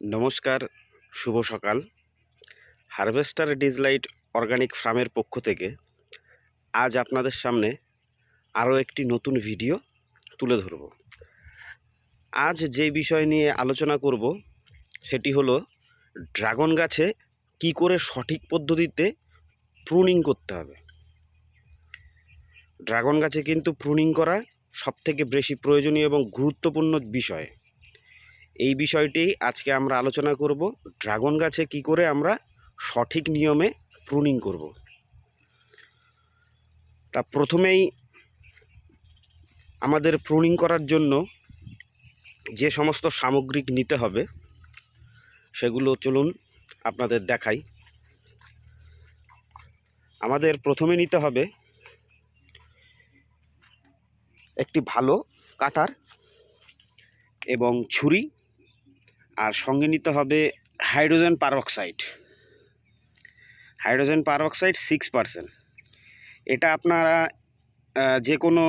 নমস্কার, শুভ সকাল। Harvester ডিজলাইট organic ফার্মের পক্ষ থেকে আজ আপনাদের সামনে আরও একটি নতুন ভিডিও তুলে ধরব। আজ যে বিষয় নিয়ে আলোচনা করব, সেটি হলো ড্রাগন গাছে কি করে সঠিক পদ্ধতিতে প্রুনিং করতে হবে। ড্রাগন গাছে কিন্তু প্রুনিং করা সবথেকে বেশি প্রয়োজনীয় এবং গুরুত্বপূর্ণ বিষয়। এই বিষয়টি আজকে আমরা আলোচনা করব, ড্রাগন গাছে কি করে আমরা সঠিক নিয়মে প্রুনিং করব। তা প্রথমেই আমাদের প্রুনিং করার জন্য যে সমস্ত সামগ্রিক নিতে হবে, সেগুলো চলুন আপনাদের দেখাই। আমাদের প্রথমে নিতে হবে একটি ভালো কাটার এবং ছুরি। আর সঙ্গে নিতে হবে hydrogen peroxide. Hydrogen peroxide six percent এটা আপনারা যে কোনো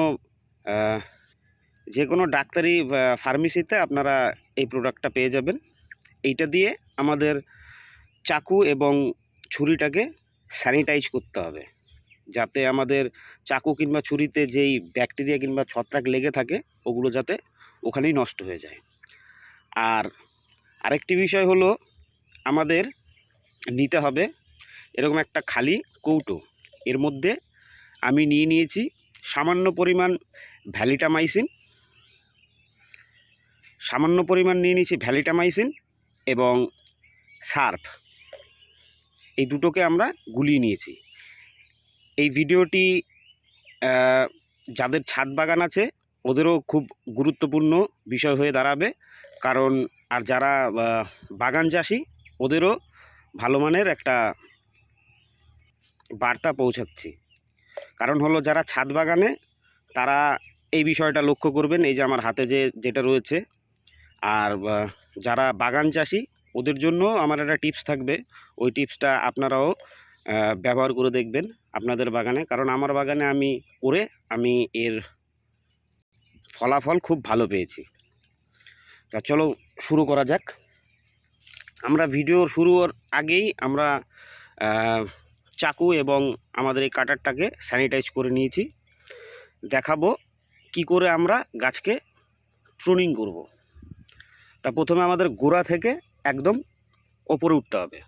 যে কোনো ডাক্তারি ফার্মেসিতে আপনারা এই প্রোডাক্টটা পেয়ে যাবেন। এইটা দিয়ে আমাদের চাকু এবং ছুরিটাকে স্যানিটাইজ করতে হবে। যাতে আমাদের চাকু কিংবা ছুরিতে যেই ব্যাকটেরিয়া কিংবা ছত্রাক লেগে থাকে, ওগুলো যাতে ওখানেই নষ্ট হয়ে যায়। আর আরেকটি বিষয় হলো আমাদের নিতে হবে এরকম একটা খালি কৌটো। এর মধ্যে আমি নিয়ে নিয়েছি সামান্য পরিমাণ ভ্যালিটামাইসিন। সামান্য পরিমাণ নিয়ে নিয়েছি ভ্যালিটামাইসিন এবং সার্ফ। এই দুটোকে আমরা গুলিয়ে নিয়েছি। এই ভিডিওটি যাদের ছাদ বাগান আছে, ওদেরও খুব গুরুত্বপূর্ণ বিষয় হয়ে দাঁড়াবে। কারণ, আর যারা বাগান চাষি, ওদেরও ভালো মানের একটা বার্তা পৌঁছাচ্ছি। কারণ হলো, যারা ছাদ বাগানে, তারা এই বিষয়টা লক্ষ্য করবেন, এই যে আমার হাতে যে, যেটা রয়েছে। আর যারা বাগান চাষি, ওদের জন্য আমার একটা টিপস থাকবে। ওই টিপসটা আপনারাও ব্যবহার করে দেখবেন আপনাদের বাগানে। কারণ আমার বাগানে আমি করে, আমি এর ফলাফল খুব ভালো পেয়েছি। তা চলো শুরু করা যাক। আমরা ভিডিওর শুরুর আগেই আমরা চাকু এবং আমাদের এই কাটারটাকে স্যানিটাইজ করে নিয়েছি। দেখাবো কি করে আমরা গাছকে প্রুনিং করব। তা প্রথমে আমাদের গোড়া থেকে একদম ওপরে উঠতে হবে।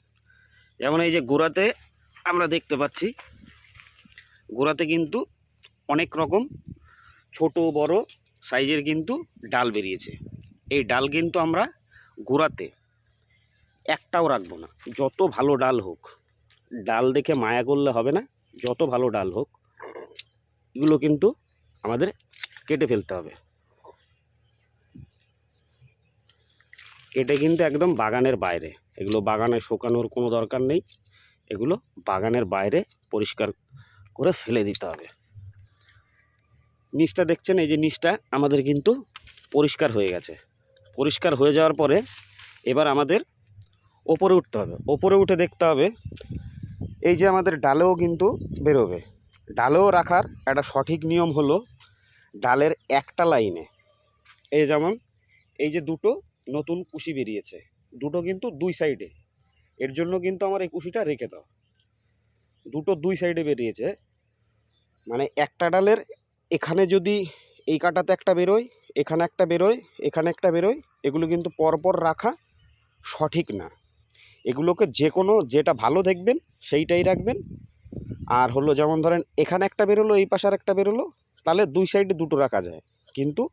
যেমন এই যে গোড়াতে আমরা দেখতে পাচ্ছি, গোড়াতে কিন্তু অনেক রকম ছোট বড় সাইজের কিন্তু ডাল বেরিয়েছে। এই ডাল কিন্তু আমরা গোড়াতে, একটাও রাখব না। যত ভালো ডাল হোক, ডাল দেখে মায়া করলে হবে না, যত ভালো ডাল হোক, এগুলো কিন্তু আমাদের কেটে ফেলতে হবে। কেটে কিন্তু একদম বাগানের বাইরে, এগুলো বাগানে শুকানোর কোনো দরকার নেই, এগুলো বাগানের বাইরে পরিষ্কার করে ফেলে দিতে হবে। নিচটা দেখছেন, এই যে নিচটা আমাদের কিন্তু পরিষ্কার হয়ে গেছে। পরিষ্কার হয়ে যাওয়ার পরে এবার আমাদের ওপরে উঠতে হবে। ওপরে উঠে দেখতে হবে, এই যে আমাদের ডালেও কিন্তু বেরোবে। ডালেও রাখার একটা সঠিক নিয়ম হলো ডালের একটা লাইনে। এই যেমন, এই যে দুটো নতুন কুশি বেরিয়েছে, দুটো কিন্তু দুই সাইডে। এর জন্য কিন্তু আমার এই কুশিটা রেখে দাও। দুটো দুই সাইডে বেরিয়েছে মানে একটা ডালের এখানে যদি এই কাটাতে একটা বেরোয় এখানে একটা বেরোয়, এখানে একটা বেরোয়, এগুলো কিন্তু পরপর রাখা সঠিক না। এগুলোকে যে কোনো যেটা ভালো দেখবেন সেইটাই রাখবেন। আর হলো যেমন ধরেন এখানে একটা বেরোলো, এই পাশে আর একটা বেরোলো, তাহলে দুই সাইডে দুটো রাখা যায়। কিন্তু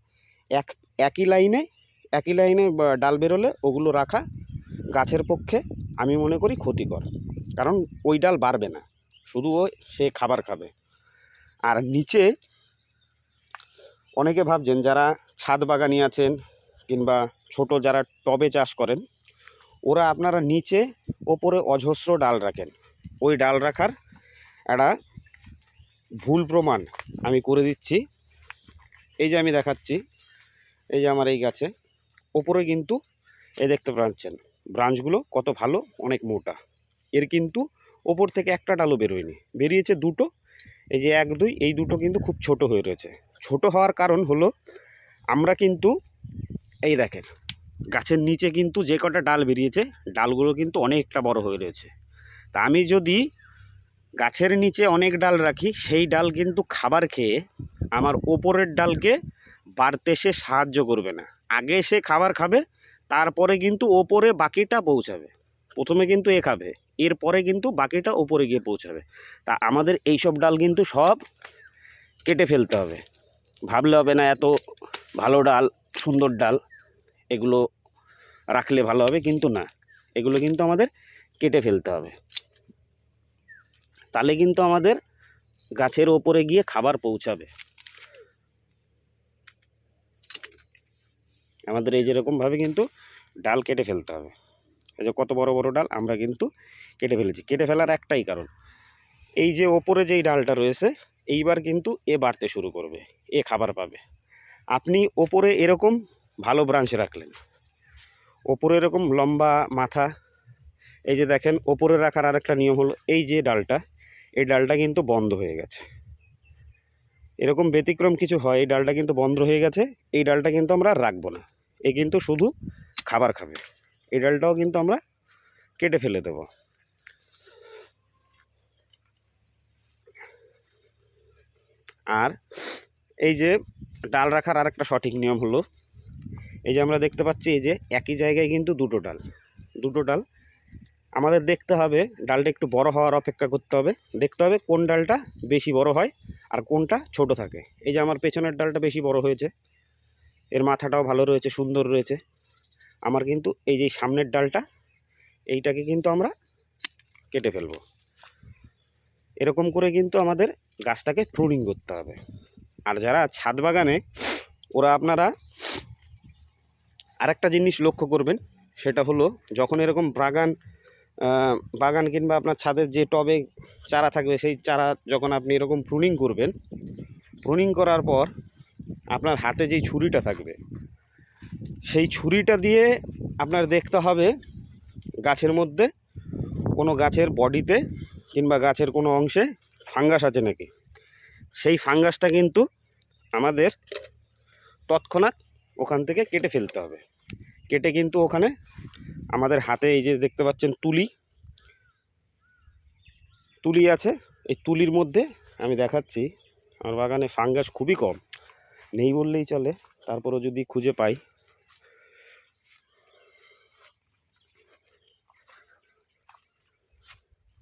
এক, একই লাইনে একই লাইনে ডাল বেরোলে ওগুলো রাখা গাছের পক্ষে আমি মনে করি ক্ষতিকর। কারণ ওই ডাল বাড়বে না। শুধু ও সে খাবার খাবে। আর নিচে অনেকে ভাবছেন যারা ছাদ বাগানি আছেন কিংবা ছোট যারা টবে চাষ করেন, ওরা আপনারা নিচে ওপরে অজস্র ডাল রাখেন। ওই ডাল রাখার একটা ভুল প্রমাণ আমি করে দিচ্ছি। এই যে আমি দেখাচ্ছি, এই যে আমার এই গাছে, ওপরে কিন্তু এই দেখতে পাচ্ছেন, ব্রাঞ্চগুলো কত ভালো, অনেক মোটা। এর কিন্তু ওপর থেকে একটা ডালও বেরোয়নি, বেরিয়েছে দুটো, এই যে এক, দুই, এই দুটো কিন্তু খুব ছোট হয়ে রয়েছে। ছোট হওয়ার কারণ হলো, আমরা কিন্তু, এই দেখেন, গাছের নিচে কিন্তু যে কটা ডাল বেরিয়েছে, ডালগুলো কিন্তু অনেকটা বড় হয়ে রয়েছে। তা আমি যদি গাছের নিচে অনেক ডাল রাখি, সেই ডাল কিন্তু খাবার খেয়ে আমার ওপরের ডালকে বাড়তে সে সাহায্য করবে না। আগে সে খাবার খাবে, তারপরে কিন্তু ওপরে বাকিটা পৌঁছাবে। প্রথমে কিন্তু এ খাবে, এরপরে কিন্তু বাকিটা ওপরে গিয়ে পৌঁছাবে। তা আমাদের এইসব ডাল কিন্তু সব কেটে ফেলতে হবে। ভাবলে হবে না এত ভালো ডাল, সুন্দর ডাল। এগুলো রাখলে ভালো হবে, কিন্তু না। এগুলো কিন্তু আমাদের কেটে ফেলতে হবে। তাহলে কিন্তু আমাদের গাছের ওপরে গিয়ে খাবার পৌঁছাবে। আমাদের এই যেরকমভাবে কিন্তু ডাল কেটে ফেলতে হবে। এই যে কত বড় বড় ডাল, আমরা কিন্তু কেটে ফেলেছি। কেটে ফেলার একটাই কারণ, এই যে ওপরে যেই ডালটা রয়েছে এইবার কিন্তু এ বাড়তে শুরু করবে, এ খাবার পাবে। আপনি ওপরে এরকম ভালো ব্রাঞ্চ রাখলেন। ওপরে এরকম লম্বা মাথা, এই যে দেখেন, ওপরে রাখার আরেকটা নিয়ম হলো এই যে ডালটা, এই ডালটা কিন্তু বন্ধ হয়ে গেছে। এরকম ব্যতিক্রম কিছু হয়, এই ডালটা কিন্তু বন্ধ হয়ে গেছে, এই ডালটা কিন্তু আমরা রাখব না। এ কিন্তু শুধু খাবার খাবে। এই ডালটাও কিন্তু আমরা কেটে ফেলে দেব। আর এই যে ডাল রাখার আরেকটা সঠিক নিয়ম হলো, এই যে আমরা দেখতে পাচ্ছি এই যে একই জায়গায় কিন্তু দুটো ডাল দুটো ডাল। আমাদের দেখতে হবে ডালটা একটু বড় হওয়ার অপেক্ষা করতে হবে, দেখতে হবে কোন ডালটা বেশি বড় হয় আর কোনটা ছোট থাকে। এই যে আমার পেছনের ডালটা বেশি বড় হয়েছে, এর মাথাটাও ভালো রয়েছে, সুন্দর রয়েছে। আমার কিন্তু এই যে সামনের ডালটা, এইটাকে কিন্তু আমরা কেটে ফেলব। এরকম করে কিন্তু আমাদের গাছটাকে প্রুনিং করতে হবে। আর যারা ছাদ বাগানে, ওরা আপনারা আরেকটা জিনিস লক্ষ্য করবেন, সেটা হলো যখন এরকম বাগান বাগান কিংবা আপনার ছাদের যে টবে চারা থাকবে, সেই চারা যখন আপনি এরকম প্রুনিং করবেন প্রুনিং করার পর আপনার হাতে যেই ছুরিটা থাকবে, সেই ছুরিটা দিয়ে আপনার দেখতে হবে গাছের মধ্যে কোনো গাছের বডিতে কিংবা গাছের কোনো অংশে ফাঙ্গাস আছে নাকি? সেই ফাঙ্গাসটা কিন্তু আমাদের তৎক্ষণাৎ ওখান থেকে কেটে ফেলতে হবে। কেটে কিন্তু ওখানে আমাদের হাতে এই যে দেখতে পাচ্ছেন তুলি তুলি আছে। এই তুলির মধ্যে আমি দেখাচ্ছি, আমার বাগানে ফাঙ্গাস খুবই কম। নেই বললেই চলে, তারপরও যদি খুঁজে পাই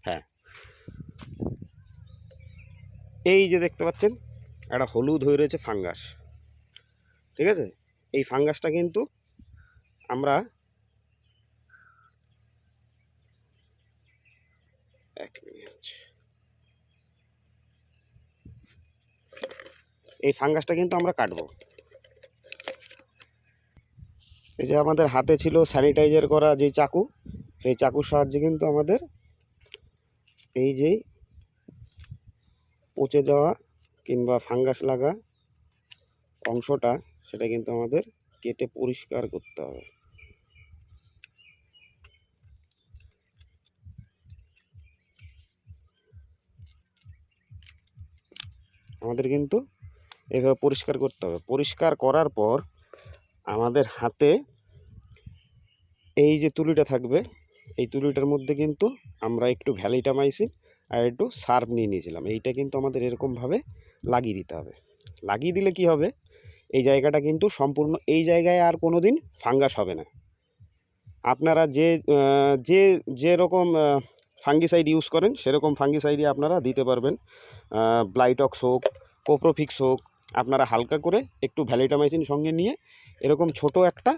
হ্যাঁ এই যে দেখতে পাচ্ছেন, একটা হলুদ হয়ে রয়েছে ফাঙ্গাস। ঠিক আছে? এই ফাঙ্গাসটা কিন্তু আমরা এই ফাঙ্গাসটা কিন্তু আমরা কাটবো। এই যে আমাদের হাতে ছিল স্যানিটাইজার করা যে চাকু, সেই চাকুর সাহায্যে কিন্তু আমাদের এই যে পচে যাওয়া কিংবা ফাঙ্গাস লাগা অংশটা, সেটা কিন্তু আমাদের কেটে পরিষ্কার করতে হবে। আমাদের কিন্তু এভাবে পরিষ্কার করতে হবে। পরিষ্কার করার পর আমাদের হাতে এই যে তুলিটা থাকবে, এই তুলিটার মধ্যে কিন্তু আমরা একটু ভ্যালিটামাইসিন আর একটু সার্ফ নিয়ে নিয়েছিলাম। এইটা কিন্তু আমাদের এরকমভাবে লাগিয়ে দিতে হবে। লাগিয়ে দিলে কি হবে? এই জায়গাটা কিন্তু সম্পূর্ণ, এই জায়গায় আর কোনো দিন ফাঙ্গাস হবে না। আপনারা যে যে যেরকম ফাঙ্গিসাইড ইউজ করেন, সেরকম ফাঙ্গিসাইডই আপনারা দিতে পারবেন। ব্লাইটক্স হোক কোপ্রোফিক্স হোক, আপনারা হালকা করে একটু ভ্যালিটামাইসিন সঙ্গে নিয়ে এরকম ছোট একটা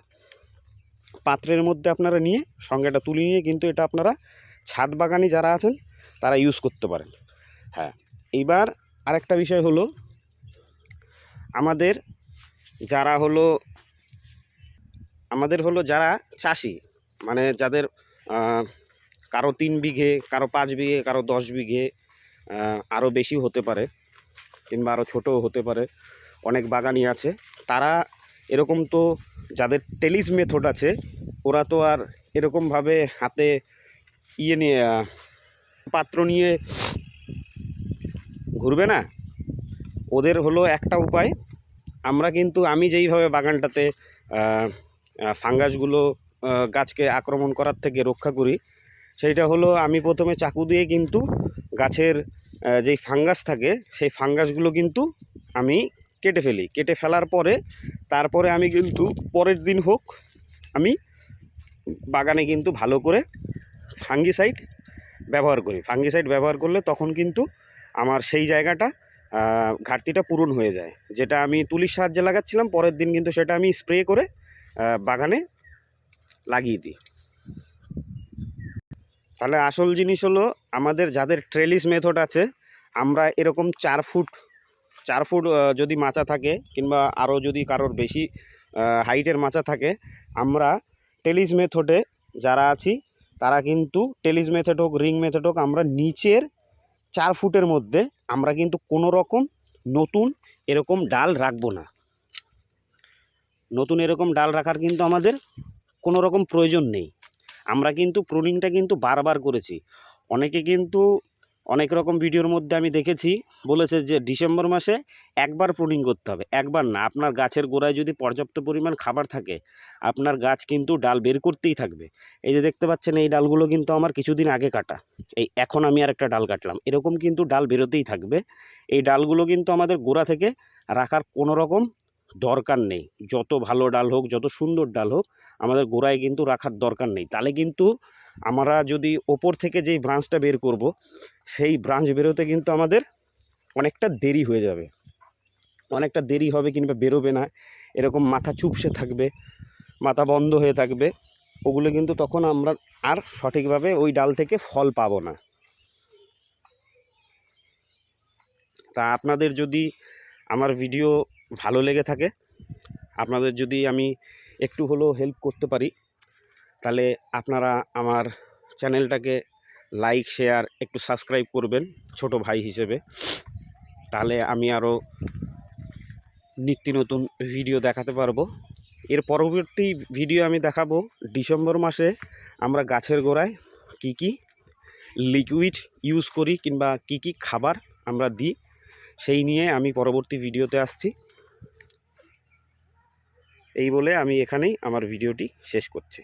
পাত্রের মধ্যে আপনারা নিয়ে সঙ্গে একটা তুলে নিয়ে কিন্তু এটা আপনারা ছাদ বাগানে যারা আছেন তারা ইউজ করতে পারেন। হ্যাঁ এইবার আরেকটা বিষয় হলো, আমাদের যারা হলো, আমাদের হলো যারা চাষি মানে যাদের কারও তিন বিঘে, কারও পাঁচ বিঘে, কারও দশ বিঘে আরও বেশি হতে পারে, কিংবা আরও ছোটও হতে পারে, অনেক বাগানই আছে, তারা এরকম তো যাদের টেলিস মেথড আছে, ওরা তো আর এরকমভাবে হাতে ইয়ে নিয়ে পাত্র নিয়ে ঘুরবে না? ওদের হলো একটা উপায়। আমরা কিন্তু আমি যেইভাবে বাগানটাতে ফাঙ্গাসগুলো গাছকে আক্রমণ করার থেকে রক্ষা করি, সেইটা হলো আমি প্রথমে চাকু দিয়ে কিন্তু গাছের যেই ফাঙ্গাস থাকে, সেই ফাঙ্গাসগুলো কিন্তু আমি কেটে ফেলি। কেটে ফেলার পরে, তারপরে আমি কিন্তু পরের দিন হোক, আমি বাগানে কিন্তু ভালো করে ফাঙ্গিসাইড ব্যবহার করি। ফাঙ্গিসাইড ব্যবহার করলে তখন কিন্তু আমার সেই জায়গাটা ঘাটতিটা পূরণ হয়ে যায়। যেটা আমি তুলির সাহায্যে লাগাচ্ছিলাম, পরের দিন কিন্তু সেটা আমি স্প্রে করে বাগানে লাগিয়ে দিই। তাহলে আসল জিনিস হলো, আমাদের যাদের ট্রেলিস মেথড আছে, আমরা এরকম চার ফুট চার ফুট যদি মাচা থাকে, কিংবা আরও যদি কারোর বেশি হাইটের মাচা থাকে, আমরা টেলিস মেথডে যারা আছি তারা কিন্তু টেলিস মেথড হোক রিং মেথড হোক, আমরা নিচের চার ফুটের মধ্যে আমরা কিন্তু কোনো রকম নতুন এরকম ডাল রাখব না। নতুন এরকম ডাল রাখার কিন্তু আমাদের কোনো রকম প্রয়োজন নেই। আমরা কিন্তু প্রুনিংটা কিন্তু বারবার করেছি। অনেকে কিন্তু অনেক রকম ভিডিওর মধ্যে আমি দেখেছি, বলেছে যে ডিসেম্বর মাসে একবার প্রুনিং করতে হবে, একবার না, আপনার গাছের গোড়ায় যদি পর্যাপ্ত পরিমাণ খাবার থাকে, আপনার গাছ কিন্তু ডাল বের করতেই থাকবে। এই যে দেখতে পাচ্ছেন, এই ডালগুলো কিন্তু আমার কিছুদিন আগে কাটা, এই এখন আমি আর একটা ডাল কাটলাম, এরকম কিন্তু ডাল বেরোতেই থাকবে, এই ডালগুলো কিন্তু আমাদের গোড়া থেকে রাখার কোনো রকম দরকার নেই, যত ভালো ডাল হোক, যত সুন্দর ডাল হোক, আমাদের গোড়ায় কিন্তু রাখার দরকার নেই, তাহলে কিন্তু আমরা যদি ওপর থেকে যেই ব্রাঞ্চটা বের করব, সেই ব্রাঞ্চ বেরোতে কিন্তু আমাদের অনেকটা দেরি হয়ে যাবে। অনেকটা দেরি হবে কিংবা বেরোবে না। এরকম মাথা চুপসে থাকবে, মাথা বন্ধ হয়ে থাকবে। ওগুলো কিন্তু তখন আমরা আর সঠিকভাবে ওই ডাল থেকে ফল পাবো না। তা আপনাদের যদি আমার ভিডিও ভালো লেগে থাকে, আপনাদের যদি আমি একটু হলেও হেল্প করতে পারি তাহলে আপনারা আমার চ্যানেলটাকে লাইক, শেয়ার একটু সাবস্ক্রাইব করবেন ছোট ভাই হিসেবে। তাহলে আমি আরও নিত্য নতুন ভিডিও দেখাতে পারব। এর পরবর্তী ভিডিও আমি দেখাবো ডিসেম্বর মাসে আমরা গাছের গোড়ায় কি কি লিকুইড ইউজ করি কিংবা কি কি খাবার আমরা দিই, সেই নিয়ে আমি পরবর্তী ভিডিওতে আসছি। এই বলে আমি এখানেই আমার ভিডিওটি শেষ করছি।